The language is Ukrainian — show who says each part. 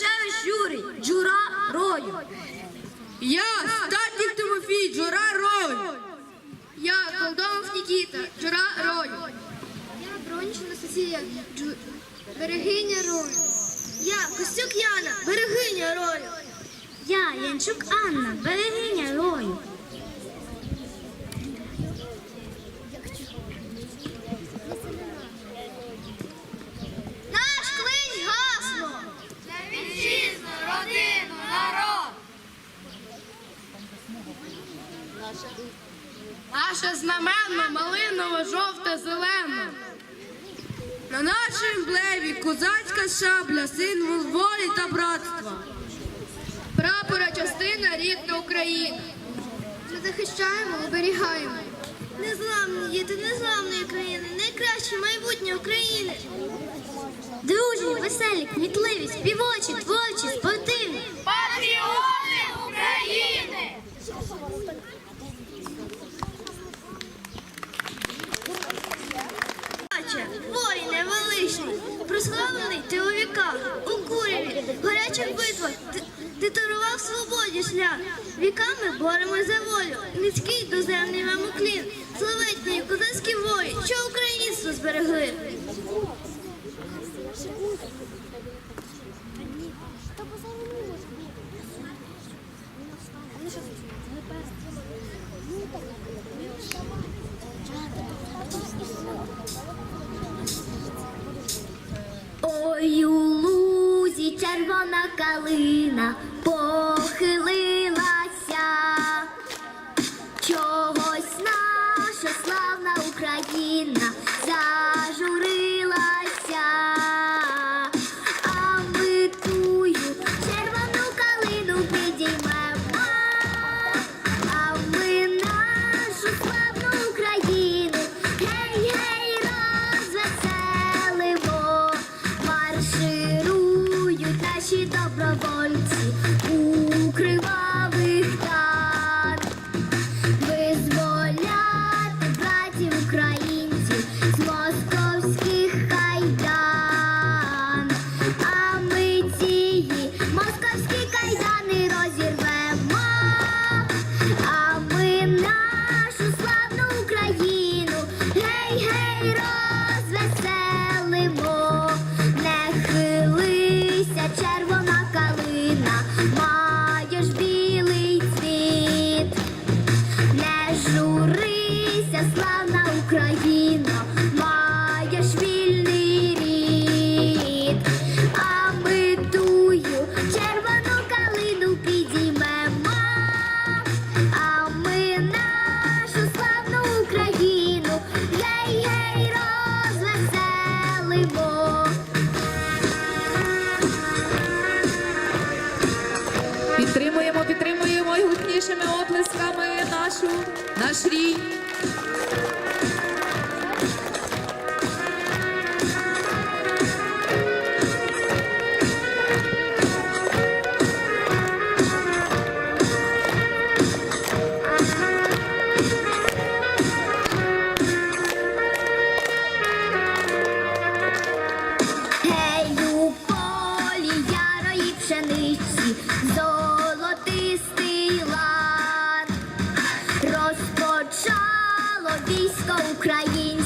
Speaker 1: Ярошевич Юрій, джура рою. Я статник Тимофій, джура рою.
Speaker 2: Я Колдонов Нікіта, джура рою.
Speaker 3: Я Брончина Сосія, джу... берегиня рою. Я Костюк Яна, берегиня рою.
Speaker 4: Я Янчук Анна, берегиня рою.
Speaker 1: Наша знаменно малиново жовта зелена. На нашій емблемі козацька шабля, символ волі та братства.
Speaker 2: Прапора частина рідна України.
Speaker 3: Ми захищаємо, оберігаємо. Незламні діти незламної країни, найкраще майбутнє України.
Speaker 4: Дружні, веселі, кмітливі, співочі, творчі,
Speaker 3: прославлений чоловіка у куряві, в гарячих битвах, ти, дарував свободі шлях. Віками боремось за волю, низький доземний вам уклін, славетні козацькі вої, що українство зберегли.
Speaker 5: 不 Leslie. Disco Ukraine.